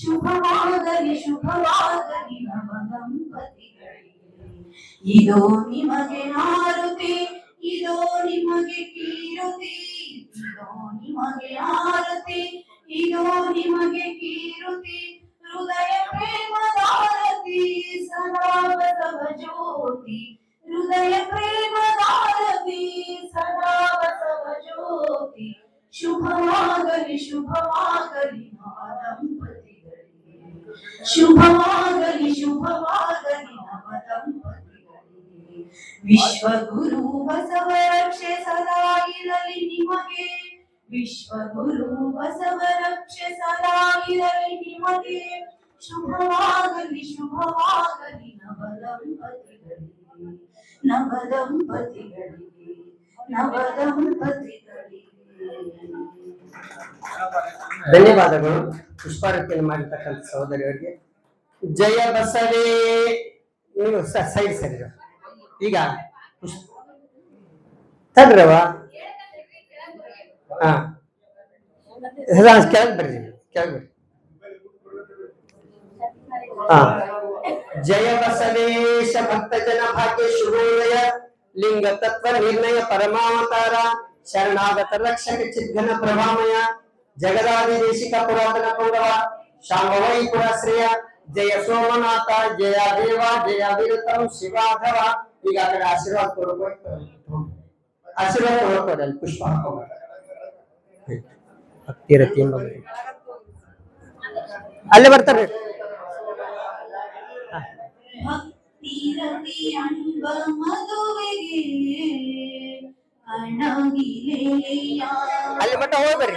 ಶುಭವಾಗಲಿ ಶುಭವಾಗಲಿ ನವ ದಂಪತಿಗಳಿಗೆ ಇದೋ ನಿಮಗೆ ಆರುತಿ, ಇದೋ ನಿಮಗೆ ಕೀರುತಿ, ಇದೋ ನಿಮಗೆ ಆರತಿ, ಇದೋ ನಿಮಗೆ ಕೀರುತಿ. ಹೃದಯ ಪ್ರೇಮದ ಆರತಿ ಸದಾ ಬಸವ ಜ್ಯೋತಿ ಹೃದಯ ಪ್ರೇಮದ ಆರತಿ ಸದಾ ಬಸವ ಜ್ಯೋತಿ ಶುಭವಾಗಲಿ ಶುಭವಾಗಲಿ ಶುಭವಾಗಲಿ ಶುಭವಾಗಲಿ ನವ ದಂಪತಿಗಳಿಗೆ ವಿಶ್ವಗುರು ಬಸವ ರಕ್ಷೆ ಸದಾ ಇರಲಿ ನಿಮಗೆ ವಿಶ್ವಗುರು ಬಸವ ರಕ್ಷೆ ಸದಾ ಇರಲಿ ನಿಮಗೆ ಶುಭವಾಗಲಿ ಶುಭವಾಗಲಿ ನವ ದಂಪತಿಗಳಿಗೆ ನವ ದಂಪತಿಗಳಿಗೆ ನವ ದಂಪತಿಗಳಿಗೆ ಧನ್ಯವಾದಗಳು ಪುಷ್ಪಾರತಿಯನ್ನು ಮಾಡಿರ್ತಕ್ಕಂಥ ಸಹೋದರಿಯವರಿಗೆ ಜಯ ಬಸವೇ ನೀವು ಸೈಡ್ ಸರಿ ಈಗ ಪುಷ್ಪ ತಡ್ರವ ಹಾ ಕೆಳಗೆ ಬರ್ರಿ ಕೆಳಗೆ ಬರ್ರಿ ಹಾ ಜಯ ಬಸವೇಶ ಭಕ್ತ ಜನ ಭಾಗ್ಯ ಶುಭೋದಯ ಲಿಂಗ ತತ್ವ ನಿರ್ಣಯ ಪರಮಾವತಾರ ಶರಣಾಗತ ರಕ್ಷಕ ಚಿದ್ಘನ ಪ್ರಭಾಮಯ ಜಗದಾದಿ ದೇಶಿಕ ಪುರಾತನ ಪೌರವ ಶಾಂಭವೈ ಪುರಶ್ರೇಯ ಜಯ ಸೋಮನಾಥ ಜಯ ದೇವ ಜಯ ವೀರತಂ ಶಿವಾಧವ ಈಗ ಆ ಕಡೆ ಆಶೀರ್ವಾದ ಕೊಡ್ಬೇಕು ಆಶೀರ್ವಾದ ಕೊಡ್ತಾರೆ ಅಲ್ಲಿ ಪುಷ್ಪ. ಹತ್ತಿರತಿ. ಅಲ್ಲೇ ಬರ್ತಾರೆ ಭಕ್ತಿರತಿ ಮದುವೆಗೆ ಅಣಗಿಲೆಯ ಅಲ್ಲಿ ಮಟ್ಟ ಹೋಗ್ಬರ್ರಿ.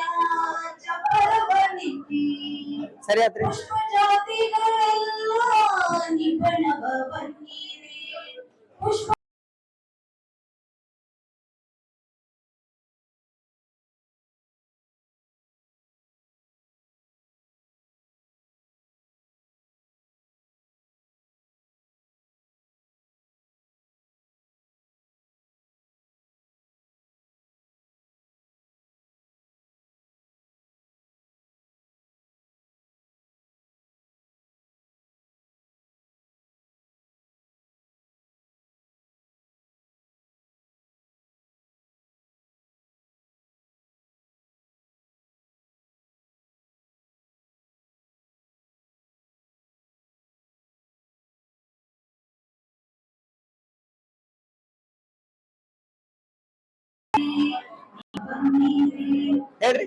ಸರಿ ಆತ್ರಿ ಹೇಳ್ರಿ.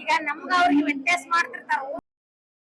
ಈಗ ನಮ್ಗ ಅವ್ರಿಗೆ ವ್ಯತ್ಯಾಸ ಮಾಡ್ತಿರ್ತಾರ.